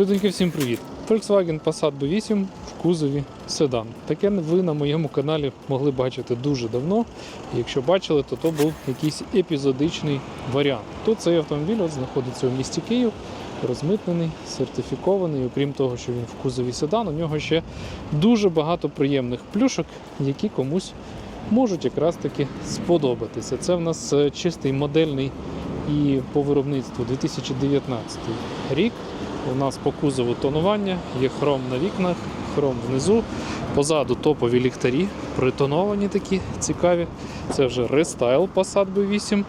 Людоньки, всім привіт! Volkswagen Passat B8 в кузові седан. Таке ви на моєму каналі могли бачити дуже давно. Якщо бачили, то то був якийсь епізодичний варіант. Тут цей автомобіль от знаходиться у місті Київ, розмитнений, сертифікований. Окрім того, що він в кузові седан, у нього ще дуже багато приємних плюшок, які комусь можуть якраз таки сподобатися. Це в нас е, чистий модельний і по виробництву 2019 рік. У нас по кузову тонування, є хром на вікнах, хром внизу. Позаду топові ліхтарі, притоновані такі цікаві. Це вже рестайл Passat B8.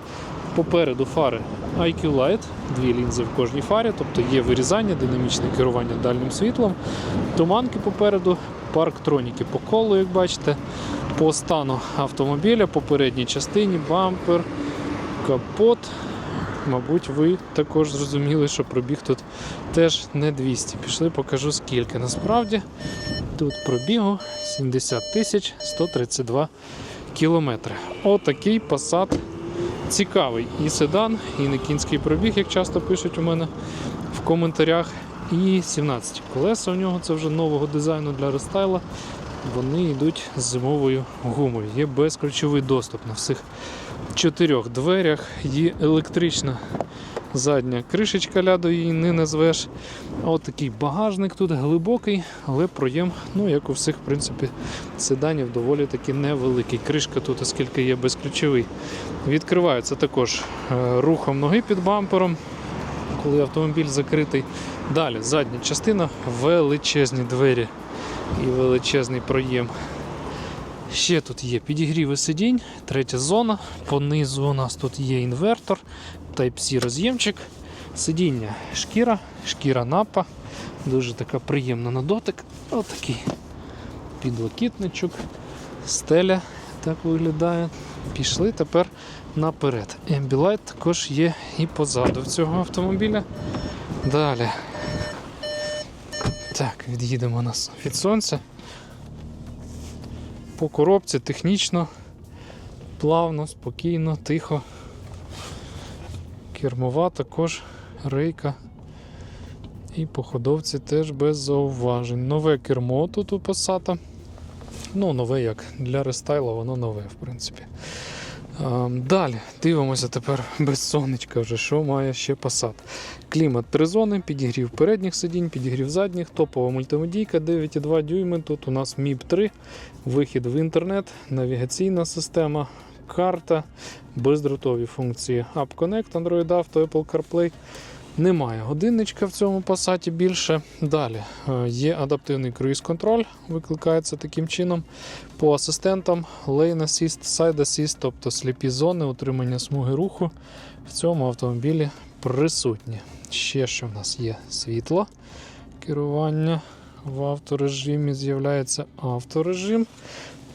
Попереду фари IQ Light, дві лінзи в кожній фарі, тобто є вирізання, динамічне керування дальнім світлом. Туманки попереду, парктроніки по колу, як бачите, по стану автомобіля, по передній частині, бампер, капот. Мабуть, ви також зрозуміли, що пробіг тут теж не 200. Пішли, покажу скільки. Насправді тут пробігу 70 тисяч 132 кілометри. Отакий Passat цікавий. І седан, і не кінський пробіг, як часто пишуть у мене в коментарях. І 17 колеса у нього це вже нового дизайну для рестайла. Вони йдуть з зимовою гумою. Є безключовий доступ на всіх чотирьох дверях. Є електрична задня кришечка ляду її не назвеш. От такий багажник тут глибокий, але проєм, ну як у всіх, в принципі, седанів доволі таки невеликий. Кришка тут, оскільки є безключовий. Відкривається також е, рухом ноги під бампером, коли автомобіль закритий. Далі задня частина, величезні двері і величезний проєм. Ще тут є підігріви сидінь, третя зона. Понизу у нас тут є інвертор, Type-C роз'ємчик. Сидіння шкіра, шкіра напа. Дуже така приємна на дотик. Отакий підлокітничок, стеля так виглядає. Пішли тепер наперед. Ambilight також є і позаду цього автомобіля. Далі. Так, від'їдемо нас від сонця по коробці технічно, плавно, спокійно, тихо. Кермова також рейка. І по ходовці теж без зауважень. Нове кермо тут у Passat. Ну, нове як для рестайла, воно нове, в принципі. А, Далі дивимося тепер без сонечка вже, що має ще Passat. Клімат 3 зони, підігрів передніх сидінь, підігрів задніх, топова мультимедійка 9,2 дюйми. Тут у нас МІП-3, вихід в інтернет, навігаційна система, карта, бездротові функції App Connect, Android Auto, Apple CarPlay. Немає годинничка в цьому пасаті більше. Далі е, є адаптивний круїз-контроль, викликається таким чином. По асистентам Lane Assist, Side Assist, тобто сліпі зони, утримання смуги руху в цьому автомобілі присутні. Ще що в нас є світло, керування в авторежимі, з'являється авторежим.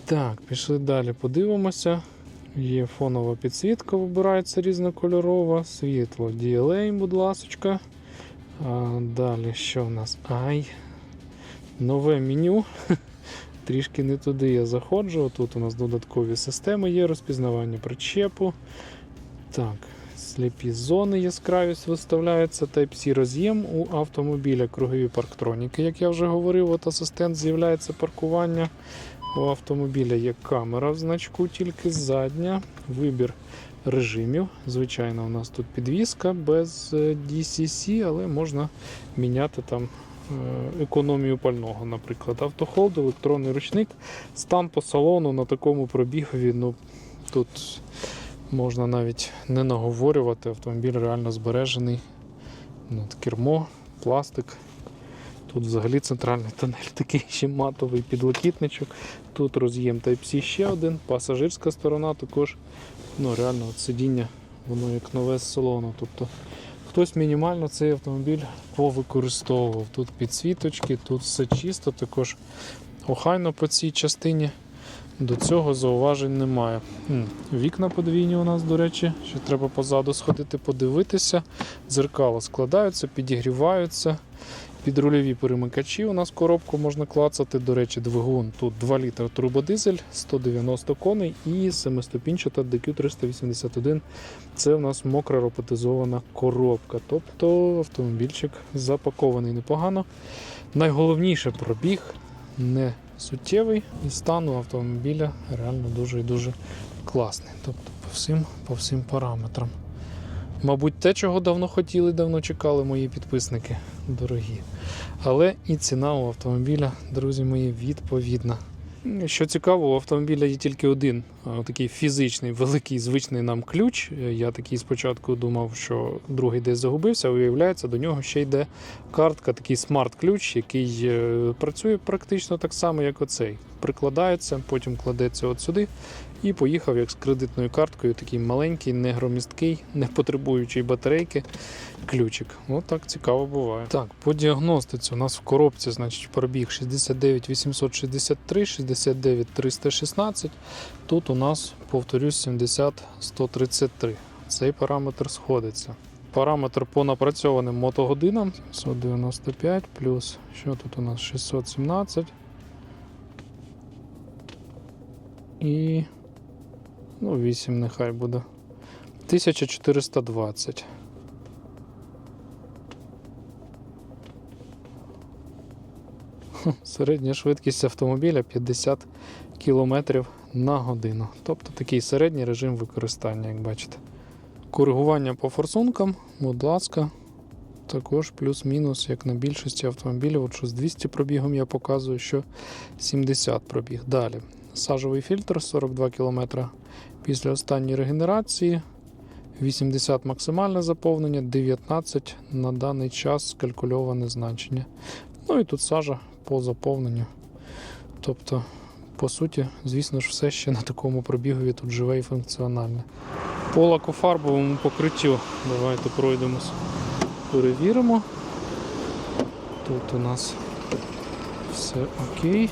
Так, пішли далі, подивимося. Є фонова підсвітка, вибирається різнокольорова, світло DLA, будь ласочка. А, далі що в нас? Ай. Нове меню. Трішки не туди я заходжу. Тут у нас додаткові системи є, розпізнавання причепу. Так, сліпі зони яскравість виставляється. Type-C роз'єм у автомобіля, кругові парктроніки, як я вже говорив, от асистент з'являється паркування. У автомобіля є камера в значку, тільки задня, вибір режимів. Звичайно, у нас тут підвіска без е, DCC, але можна міняти там е, економію пального, наприклад. Автохолд, електронний ручник, стан по салону на такому пробігові. Ну, тут можна навіть не наговорювати, автомобіль реально збережений. Ну, кермо, пластик. Тут взагалі центральний тунель такий ще матовий підлокітничок. Тут роз'єм Type-C ще один, пасажирська сторона також. Ну, реально от сидіння, воно як нове з салону. Тобто хтось мінімально цей автомобіль повикористовував. Тут підсвіточки, тут все чисто, також охайно по цій частині. До цього зауважень немає. Вікна подвійні у нас, до речі, ще треба позаду сходити, подивитися. Дзеркала складаються, підігріваються. Підрульові перемикачі у нас коробку можна клацати. До речі, двигун тут 2 літра турбодизель, 190 коней і 7-ступінчата DQ381. Це у нас мокра роботизована коробка. Тобто автомобільчик запакований непогано. Найголовніше пробіг не суттєвий і стан у автомобіля реально дуже і дуже класний. Тобто по всім, по всім параметрам. Мабуть, те, чого давно хотіли, давно чекали мої підписники дорогі. Але і ціна у автомобіля, друзі мої, відповідна. Що цікаво, у автомобіля є тільки один такий фізичний, великий, звичний нам ключ. Е, Я такий спочатку думав, що другий десь загубився, виявляється, до нього ще йде картка, такий смарт-ключ, який е, працює практично так само, як оцей. Прикладається, потім кладеться от сюди і поїхав як з кредитною карткою, такий маленький, негромісткий, не потребуючий батарейки. Ключик. От так цікаво буває. Так, по діагностиці у нас в коробці, значить, пробіг 69 863, 69 316. Тут у нас, повторюсь, 70 133. Цей параметр сходиться. Параметр по напрацьованим мотогодинам 795 плюс що тут у нас 617. І ну, 8 нехай буде. 1420. Середня швидкість автомобіля 50 км на годину. Тобто такий середній режим використання, як бачите. Коригування по форсункам, будь ласка, також плюс-мінус, як на більшості автомобілів. От що з 200 пробігом я показую, що 70 пробіг. Далі. Сажовий фільтр 42 км після останньої регенерації. 80 максимальне заповнення, 19 на даний час скалькульоване значення. Ну і тут сажа по заповненню. Тобто, по суті, звісно ж, все ще на такому пробігові тут живе і функціональне. По лакофарбовому покриттю давайте пройдемось, перевіримо. Тут у нас все окей.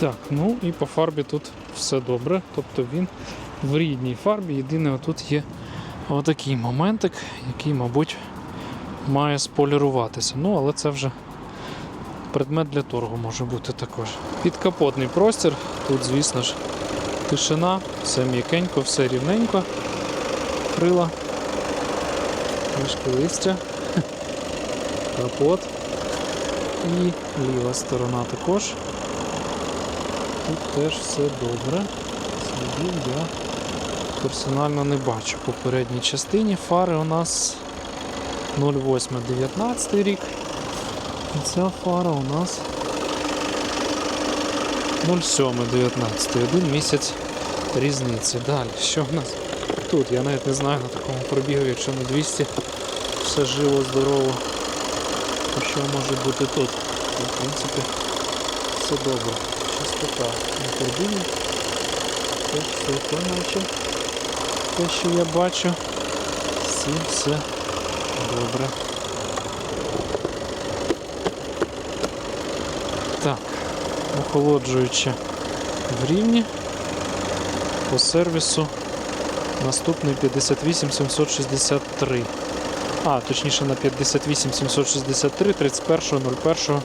Так, ну і по фарбі тут все добре. Тобто він в рідній фарбі. Єдине, тут є отакий моментик, який, мабуть, має споліруватися. Ну, але це вже предмет для торгу може бути також. Підкапотний простір. Тут, звісно ж, тишина, все м'якенько, все рівненько. Крила, мішки листя, капот і ліва сторона також. Тут теж все добре. Слідів я персонально не бачу по передній частині. Фари у нас 08-19 рік. І ця фара у нас 07-19. Один місяць різниці. Далі, що в нас тут? Я навіть не знаю на такому пробігу, якщо на 200 все живо, здорово. То що може бути тут? В принципі, все добре чистота на турбіні. Теж сухо, наче. Те, що я бачу. Всі все добре. Так, охолоджуючи в рівні. По сервісу наступний 58763. А, точніше на 58763, 31.01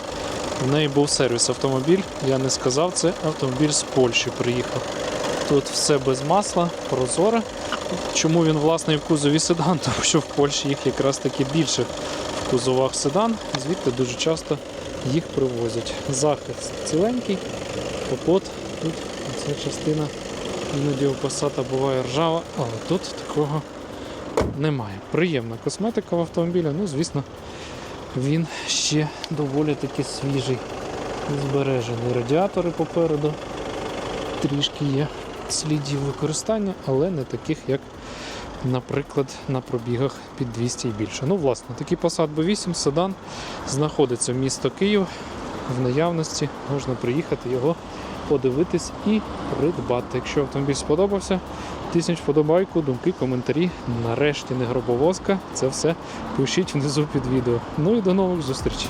в неї був сервіс автомобіль. Я не сказав, це автомобіль з Польщі приїхав. Тут все без масла, прозоре. Чому він власне в кузові седан? Тому що в Польщі їх якраз таки більше в кузовах седан, звідти дуже часто їх привозять. Захист ціленький, капот, тут ця частина іноді у пасата буває ржава, але тут такого немає. Приємна косметика в автомобілі, ну звісно, він ще доволі таки свіжий, збережений. Радіатори попереду трішки є слідів використання, але не таких, як, наприклад, на пробігах під 200 і більше. Ну, власне, такий Passat B8 седан знаходиться в місто Київ. В наявності можна приїхати його подивитись і придбати. Якщо автомобіль сподобався, тисніть вподобайку, думки, коментарі. Нарешті не гробовозка. Це все пишіть внизу під відео. Ну і до нових зустрічей.